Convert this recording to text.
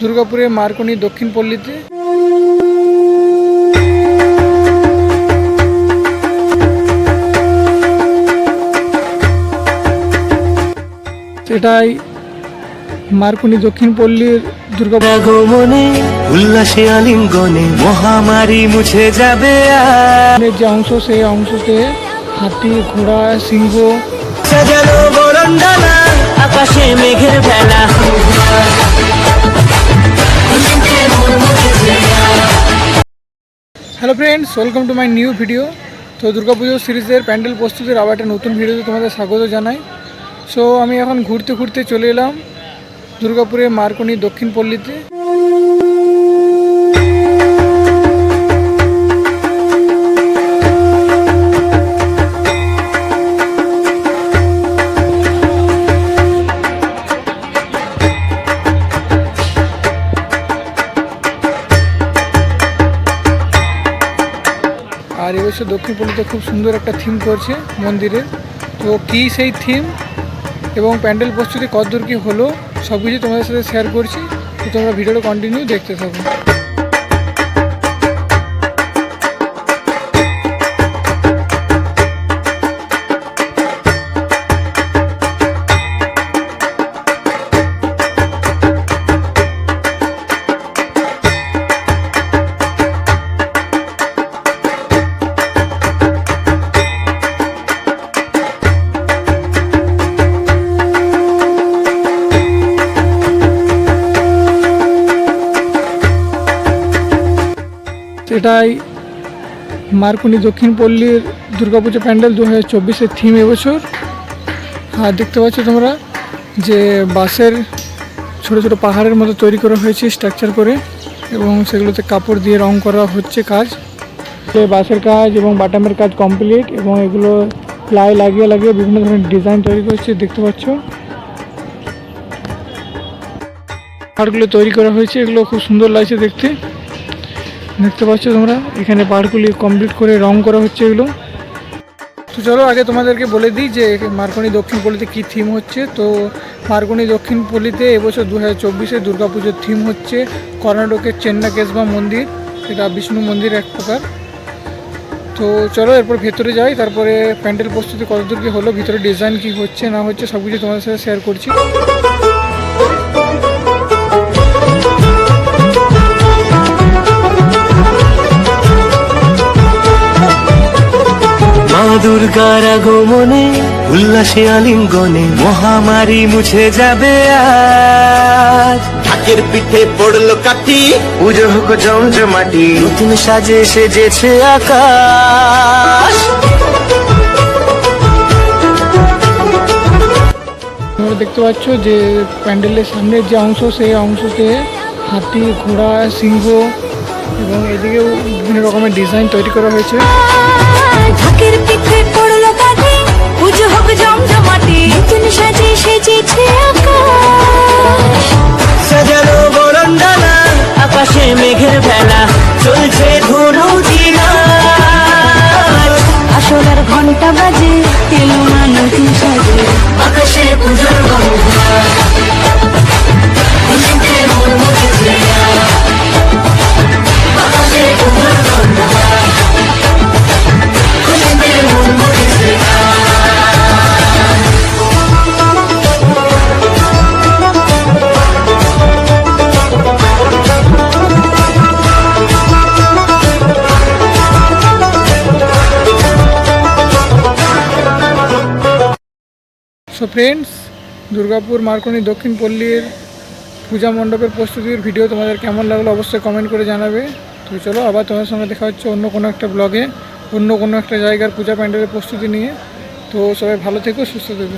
দুর্গাপুরের মার্কনি দক্ষিণ পল্লীতে। সেটাই মার্কনি দক্ষিণ পল্লীর দুর্গা আগমনে উল্লাসে আলিঙ্গনে মহামারী মুছে যাবে যে অংশ সেই অংশতে হাতি ঘোড়া সিংহ। সাজানো বরণডালা আকাশে মেঘের ভেলা hello friends welcome to my new video তো দুর্গাপুজো সিরিজের প্যান্ডেল প্রস্তুতির আবার একটা নতুন ভিডিওতে তোমাদের স্বাগত জানাই। সো আমি এখন ঘুরতে ঘুরতে চলে এলাম দুর্গাপুরের মার্কনি দক্ষিণ পল্লীতে আর দক্ষিণ পল্লীতে খুব সুন্দর একটা থিম করছে মন্দিরের তো কি সেই থিম এবং প্যান্ডেল প্রস্তুতি কতদূর কী হলো? সব কিছু তোমাদের সাথে শেয়ার করছি। তো তোমরা ভিডিওটা কন্টিনিউ দেখতে থাকো। এটাই মার্কনি দক্ষিণ পল্লীর দুর্গাপুজো প্যান্ডেল দু হাজার চব্বিশের থিম এবছর। আর দেখতে পাচ্ছ তোমরা যে বাঁশের ছোট ছোট পাহাড়ের মতো তৈরি করা হয়েছে স্ট্রাকচার করে এবং সেগুলোতে কাপড় দিয়ে রং করা হচ্ছে কাজ। বাঁশের কাজ এবং বাটামের কাজ কমপ্লিট এবং এগুলো প্লাই লাগিয়ে লাগিয়ে বিভিন্ন ধরনের ডিজাইন তৈরি করছে, দেখতে পাচ্ছ। পাহাড়গুলো তৈরি করা হয়েছে, এগুলো খুব সুন্দর লাগছে দেখতে। দেখতে পাচ্ছ তোমরা? এখানে পাহাড়গুলি কমপ্লিট করে রং করা হচ্ছে এগুলো। তো চলো, আগে তোমাদেরকে বলে দিই যে মার্কনি দক্ষিণ পল্লীতে কী থিম হচ্ছে। তো মার্কনি দক্ষিণ পল্লীতে এবছর দু হাজার চব্বিশে দুর্গাপুজোর থিম হচ্ছে কর্ণাটকের চেন্না কেসবা মন্দির। এটা বিষ্ণু মন্দির এক প্রকার। তো চলো, এরপর ভেতরে যাই। তারপরে প্যান্ডেল প্রস্তুতি কতদূর কী হলো, ভিতরে ডিজাইন কী হচ্ছে, না হচ্ছে সব কিছু তোমাদের সাথে শেয়ার করছি। দুর্গার আগমনে উল্লাসে আলিঙ্গনে মহামারী মুছে যাবে আর ঢাকের পিঠে পড়ল কাঠি। পুজো হোক জমজমাটি নতুন সাজে সেজেছে আকাশ। তোমরা দেখতে পাচ্ছ যে প্যান্ডেলের সামনের যে অংশ সেই অংশতে হাতি ঘোড়া সিংহ এবং এদিকেও বিভিন্ন রকমের ডিজাইন তৈরি করা হয়েছে। ঢাকের পিঠে পড়ল কাঠি পুজো হোক জমজমাটি নতুন সাজে সেজেছে সো ফ্রেন্ডস দুর্গাপুর মার্কনি দক্ষিণ পল্লীর পূজা মণ্ডপের প্রস্তুতির ভিডিও তোমাদের কেমন লাগল অবশ্যই কমেন্ট করে জানাবে। তো চলো, আবার তোমাদের সঙ্গে দেখা হচ্ছে অন্য কোনো একটা ব্লগে অন্য কোনো একটা জায়গার পূজা প্যান্ডেলের প্রস্তুতি নিয়ে। তো সবাই ভালো থেকো, সুস্থ থেকো।